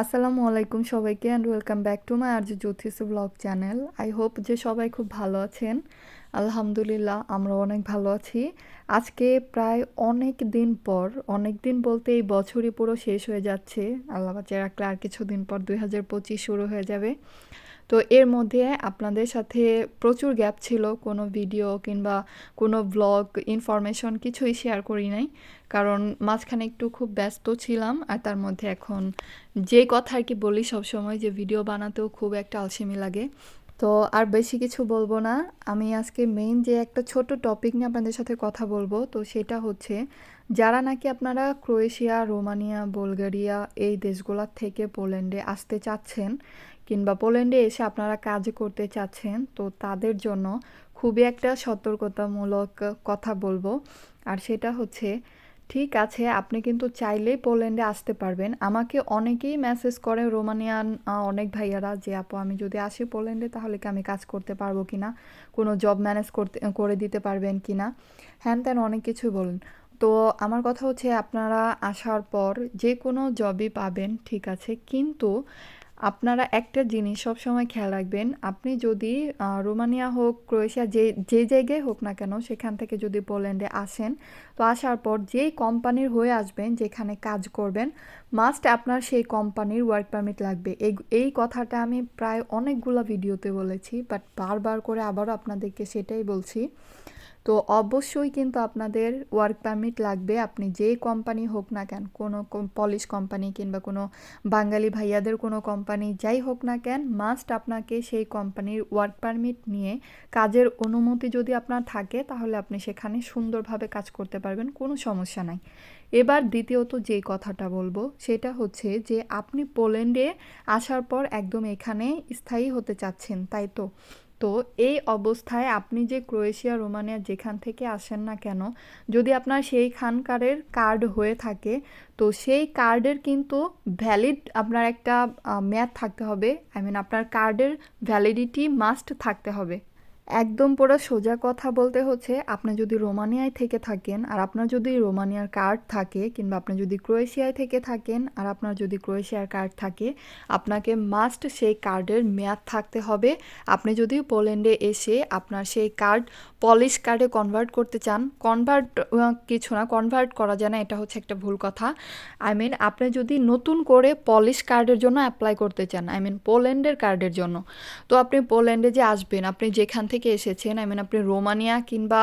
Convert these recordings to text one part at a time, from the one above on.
আসসালামু আলাইকুম সবাইকে and welcome back to my Arya Jyotish blog channel I hope যে সবাই খুব ভালো আছেন। আলহামদুলিল্লাহ আমরা অনেক ভালো আছি। আজকে প্রায় অনেক দিন পর, অনেক দিন বলতে এই বছরই পুরো শেষ হয়ে যাচ্ছে। আল্লাহ বাচ্চা রাখলে আর কিছুদিন পর দুই হাজার পঁচিশ শুরু হয়ে যাবে। তো এর মধ্যে আপনাদের সাথে প্রচুর গ্যাপ ছিল, কোনো ভিডিও কিংবা কোনো ব্লগ ইনফরমেশন কিছুই শেয়ার করি নাই। কারণ মাঝখানে একটু খুব ব্যস্ত ছিলাম আর তার মধ্যে এখন যে কথা আর কি বলি সবসময় যে ভিডিও বানাতেও খুব একটা আলসেমি লাগে। তো আর বেশি কিছু বলব না। আমি আজকে মেইন যে একটা ছোট টপিক নিয়ে আপনাদের সাথে কথা বলব, তো সেটা হচ্ছে যারা নাকি আপনারা ক্রোয়েশিয়া, রোমানিয়া, বুলগেরিয়া এই দেশগুলোর থেকে পোল্যান্ডে আসতে চাচ্ছেন কিংবা পোল্যান্ডে এসে আপনারা কাজ করতে চাচ্ছেন, তো তাদের জন্য খুবই একটা সতর্কতামূলক কথা বলব। আর সেটা হচ্ছে, ঠিক আছে, আপনি কিন্তু চাইলেই পোল্যান্ডে আসতে পারবেন। আমাকে অনেকেই মেসেজ করে, রোমানিয়ান অনেক ভাইয়ারা যে, আপু, আমি যদি আসি পোল্যান্ডে, তাহলে কি আমি কাজ করতে পারব কি না কোনো জব ম্যানেজ করতে, করে দিতে পারবেন কি না হ্যান ত্যান অনেক কিছুই বলেন। তো আমার কথা হচ্ছে, আপনারা আসার পর যে কোনো জবই পাবেন, ঠিক আছে। কিন্তু আপনারা একটা জিনিস সবসময় খেয়াল রাখবেন, আপনি যদি রোমানিয়া হোক, ক্রোয়েশিয়া যে যে জায়গায় হোক না কেন সেখান থেকে যদি পোল্যান্ডে আসেন, তো আসার পর যেই কোম্পানির হয়ে আসবেন, যেখানে কাজ করবেন মাস্ট আপনার সেই কোম্পানির ওয়ার্ক পারমিট লাগবে। এই এই কথাটা আমি প্রায় অনেকগুলো ভিডিওতে বলেছি বাট বারবার করে আবারও আপনাদেরকে সেটাই বলছি। তো অবশ্যই কিন্তু আপনাদের ওয়ার্ক পারমিট লাগবে। আপনি যে কোম্পানি হোক না কেন, কোনো পলিশ কোম্পানি কিংবা কোনো বাঙালি ভাইয়াদের কোনো কোম্পানি যাই হোক না কেন মাস্ট আপনাকে সেই কোম্পানির ওয়ার্ক পারমিট নিয়ে কাজের অনুমতি যদি আপনার থাকে, তাহলে আপনি সেখানে সুন্দরভাবে কাজ করতে পারবেন, কোনো সমস্যা নাই। এবার দ্বিতীয়ত যে কথাটা বলব, সেটা হচ্ছে যে আপনি পোল্যান্ডে আসার পর একদম এখানে স্থায়ী হতে চাচ্ছেন, তাই তো? তো এই অবস্থায় আপনি যে ক্রোয়েশিয়া, রোমানিয়া যেখান থেকে আসেন না কেন, যদি আপনার সেই খানকারের কার্ড হয়ে থাকে, তো সেই কার্ডের কিন্তু ভ্যালিড আপনার একটা ম্যাথ থাকতে হবে। আই মিন আপনার কার্ডের ভ্যালিডিটি মাস্ট থাকতে হবে। একদম পুরো সোজা কথা বলতে হচ্ছে, আপনি যদি রোমানিয়ায় থেকে থাকেন আর আপনার যদি রোমানিয়ার কার্ড থাকে কিংবা আপনি যদি ক্রোয়েশিয়ায় থেকে থাকেন আর আপনার যদি ক্রোয়েশিয়ার কার্ড থাকে, আপনাকে মাস্ট সেই কার্ডের মেয়াদ থাকতে হবে। আপনি যদি পোল্যান্ডে এসে আপনার সেই কার্ড পলিশ কার্ডে কনভার্ট করতে চান কনভার্ট কিছু না কনভার্ট করা যায় না, এটা হচ্ছে একটা ভুল কথা। আই মিন আপনি যদি নতুন করে পলিশ কার্ডের জন্য অ্যাপ্লাই করতে চান আই মিন পোল্যান্ডের কার্ডের জন্য, তো আপনি পোল্যান্ডে যে আসবেন, আপনি যেখান থেকে এসেছেন আই মিন আপনি রোমানিয়া কিংবা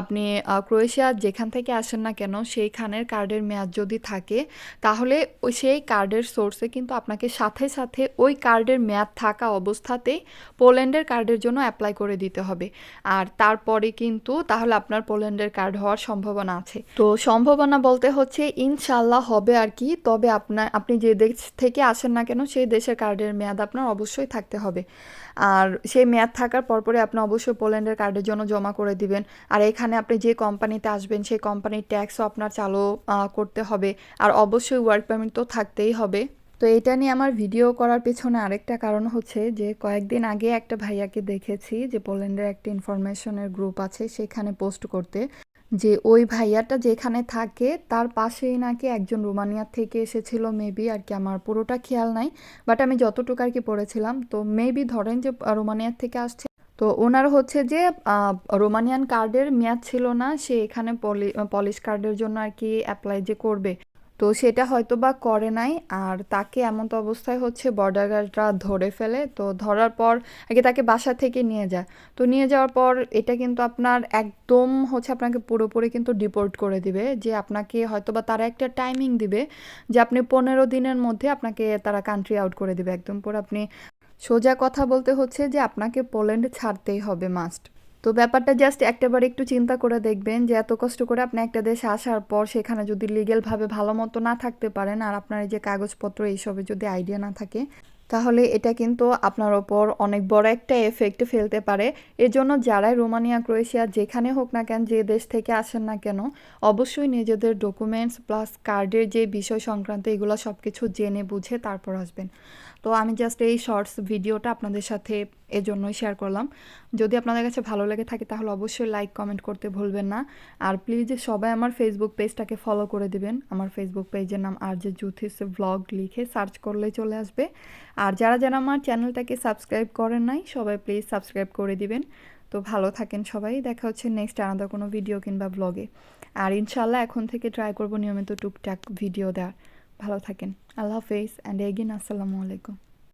আপনি ক্রোয়েশিয়া যেখান থেকে আসেন না কেন, সেইখানের কার্ডের মেয়াদ যদি থাকে, তাহলে ওই সেই কার্ডের সোর্সে কিন্তু আপনাকে সাথে সাথে ওই কার্ডের মেয়াদ থাকা অবস্থাতেই পোল্যান্ডের কার্ডের জন্য অ্যাপ্লাই করে দিতে হবে। আর তারপরে কিন্তু তাহলে আপনার পোল্যান্ডের কার্ড হওয়ার সম্ভাবনা আছে। তো সম্ভাবনা বলতে হচ্ছে ইনশাল্লাহ হবে আর কি, তবে আপনার আপনি যে দেশ থেকে আসেন না কেন, সেই দেশের কার্ডের মেয়াদ আপনার অবশ্যই থাকতে হবে। আর সেই মেয়াদ থাকার পরপরে আপনি অবশ্যই পোল্যান্ডের কার্ডের জন্য জমা করে দিবেন। আর এখানে আপনি যে কোম্পানিতে আসবেন, সেই কোম্পানির ট্যাক্সও আপনার চালু করতে হবে। আর অবশ্যই ওয়ার্ক পারমিট তো থাকতেই হবে। তো এটা নিয়ে আমার ভিডিও করার পেছনে আরেকটা কারণ হচ্ছে যে, কয়েকদিন আগে একটা ভাইয়াকে দেখেছি যে, পোল্যান্ডের একটা ইনফরমেশনের গ্রুপ আছে সেখানে পোস্ট করতে যে, ওই ভাইয়াটা যেখানে থাকে, তার পাশেই নাকি একজন রোমানিয়ার থেকে এসেছিল মেবি আর কি আমার পুরোটা খেয়াল নাই। বাট আমি যতটুকু আর কি পড়েছিলাম, তো মেবি ধরেন যে রোমানিয়ার থেকে আসছে তো ওনার হচ্ছে যে রোমানিয়ান কার্ডের মেয়াদ ছিল না, সে এখানে পলি পলিশ কার্ডের জন্য আর কি অ্যাপ্লাই যে করবে। তো সেটা হয়তো বা করে নাই, আর তাকে এমন তো অবস্থায় হচ্ছে বর্ডার গার্ডরা ধরে ফেলে, তো ধরার পর আগে তাকে বাসা থেকে নিয়ে যায়। তো নিয়ে যাওয়ার পর এটা কিন্তু আপনার একদম হচ্ছে আপনাকে পুরোপুরি কিন্তু ডিপোর্ট করে দিবে, যে আপনাকে হয়তো বা তারা একটা টাইমিং দিবে যে আপনি পনেরো দিনের মধ্যে আপনাকে তারা কান্ট্রি আউট করে দিবে, একদম পুরো আপনি সোজা কথা বলতে হচ্ছে যে আপনাকে পোল্যান্ড ছাড়তেই হবে মাস্ট তো ব্যাপারটা জাস্ট একটাবার একটু চিন্তা করে দেখবেন যে এত কষ্ট করে আপনি একটা দেশে আসার পর সেখানে যদি লিগেলভাবে ভালো মতো না থাকতে পারেন আর আপনার এই যে কাগজপত্র এইসবে যদি আইডিয়া না থাকে, তাহলে এটা কিন্তু আপনার ওপর অনেক বড় একটা এফেক্ট ফেলতে পারে। এজন্য যারাই রোমানিয়া, ক্রোয়েশিয়া যেখানে হোক না কেন, যে দেশ থেকে আসেন না কেন, অবশ্যই নিজেদের ডকুমেন্টস প্লাস কার্ডের যে বিষয় সংক্রান্ত এগুলো সব কিছু জেনে বুঝে তারপর আসবেন। তো আমি জাস্ট এই শর্টস ভিডিওটা আপনাদের সাথে এজন্যই শেয়ার করলাম। যদি আপনাদের কাছে ভালো লেগে থাকে, তাহলে অবশ্যই লাইক কমেন্ট করতে ভুলবেন না। আর প্লিজ সবাই আমার ফেসবুক পেজটাকে ফলো করে দিবেন। আমার ফেসবুক পেজের নাম আর যে জুথিস ব্লগ লিখে সার্চ করলেই চলে আসবে। আর যারা যারা আমার চ্যানেলটাকে সাবস্ক্রাইব করেন নাই, সবাই প্লিজ সাবস্ক্রাইব করে দিবেন। তো ভালো থাকেন সবাই। দেখা হচ্ছে নেক্সট আলাদা কোনো ভিডিও কিংবা ব্লগে আর ইনশাল্লাহ এখন থেকে ট্রাই করব নিয়মিত টুকটাক ভিডিও দেওয়ার। ভালো থাকেন। আল্লাহ হাফেজ। অ্যান্ড এগিন আসসালামু আলাইকুম।